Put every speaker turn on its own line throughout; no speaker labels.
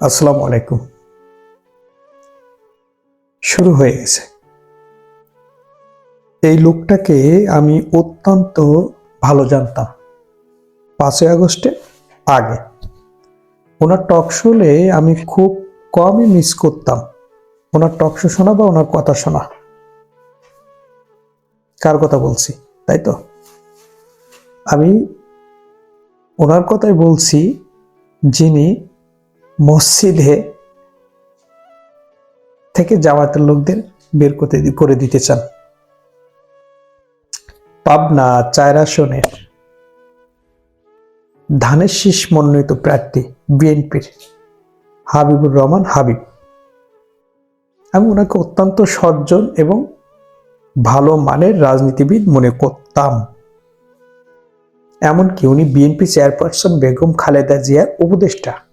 আসসালামু আলাইকুম। শুরু হয়ে গেছে। এই লোকটাকে আমি অত্যন্ত ভালো জানতাম। পাঁচই আগস্টে আগে। ওনার টক শোলে আমি খুব কমই মিস করতাম। ওনার টক শো শোনা বা ওনার কথা শোনা? কার কথা বলছি, তাই তো? আমি ওনার কথাই বলছি যিনি মসজিদে থেকে জামাতের লোকদের বের করতে করে দিতে চান। পাবনা চায়রা আসনের ধানের শীষ মনোনীত প্রার্থী বিএনপির হাবিবুর রহমান হাবিব। আমি ওনাকে অত্যন্ত সজ্জন এবং ভালো মানের রাজনীতিবিদ মনে করতাম। এমনকি উনি বিএনপি চেয়ারপারসন বেগম খালেদা জিয়ার উপদেষ্টা।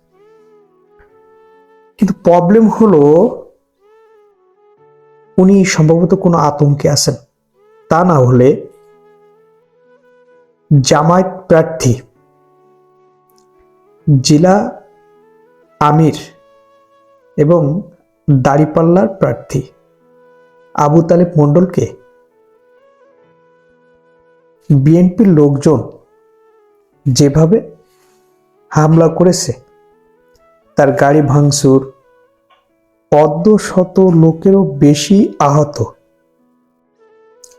কিন্তু প্রবলেম হলো, উনি সম্ভবত কোনো আতঙ্কে আছেন। তা না হলে জামায়াত প্রার্থী জেলা আমির এবং দাড়িপাল্লার প্রার্থী আবু তালেব মণ্ডলকে বিএনপির লোকজন যেভাবে হামলা করেছে, তার গাড়ি ভাঙচুর শত লোকেরও বেশি আহত।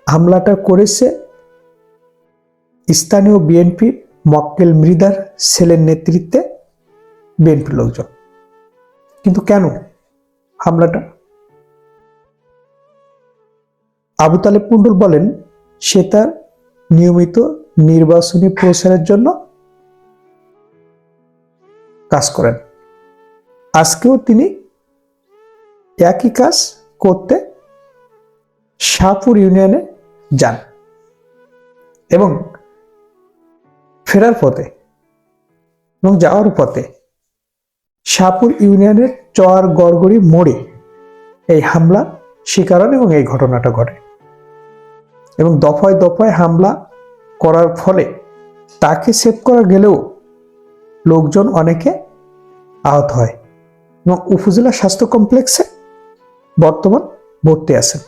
হামলাটা করেছে স্থানীয় বিএনপি মক্কেল মৃদার সেলের নেতৃত্বে বিএনপির লোকজন। কিন্তু কেন হামলাটা? আবু তালেব মন্ডল বলেন, সে তার নিয়মিত নির্বাচনী প্রচারের জন্য কাজ করেন। আজকেও তিনি একই কাজ করতে শাহপুর ইউনিয়নে যান এবং ফেরার পথে এবং যাওয়ার পথে শাহপুর ইউনিয়নের চর গড়গড়ি মোড়ে এই হামলা শিকার হন এবং এই ঘটনাটা ঘটে এবং দফায় দফায় হামলা করার ফলে তাকে সেভ করা গেলেও লোকজন অনেকে আহত হয়। এবং উপজেলা স্বাস্থ্য কমপ্লেক্সে বর্তমান ভর্তি আছেন।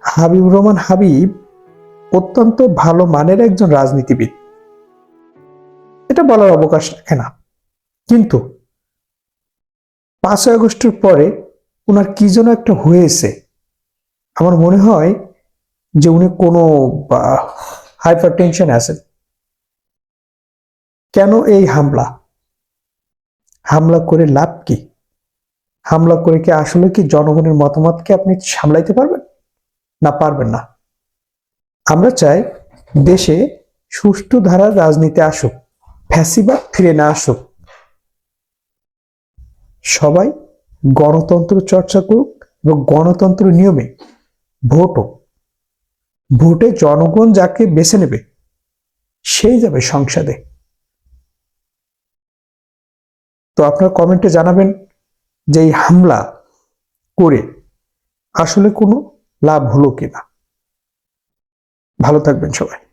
হাবিব রহমান হাবিব অত্যন্ত ভালো মানের একজন রাজনীতিবিদ। এটা বলার অবকাশ রাখে না। কিন্তু পাঁচই আগস্টের পরে ওনার কি যেন একটা হয়েছে। আমার মনে হয় যে উনি কোনো হাইপার টেনশন আছেন। কেন এই হামলা? হামলা করে লাভ কি? হামলা করে কি আসলে কি জনগণের মতামতকে আপনি সামলাইতে পারবেন? না পারবেন না। আমরা চাই দেশে সুষ্ঠু ধারার রাজনীতি আসুক, ফ্যাসিবাদ ফিরে না আসুক। সবাই গণতন্ত্র চর্চা করুক এবং গণতন্ত্র নিয়মে ভোট হোক ভোটে জনগণ যাকে বেছে নেবে, সেই যাবে সংসদে। তো আপনার কমেন্টে জানাবেন যে এই হামলা করে আসলে কোনো লাভ হলো কিনা? ভালো থাকবেন সবাই।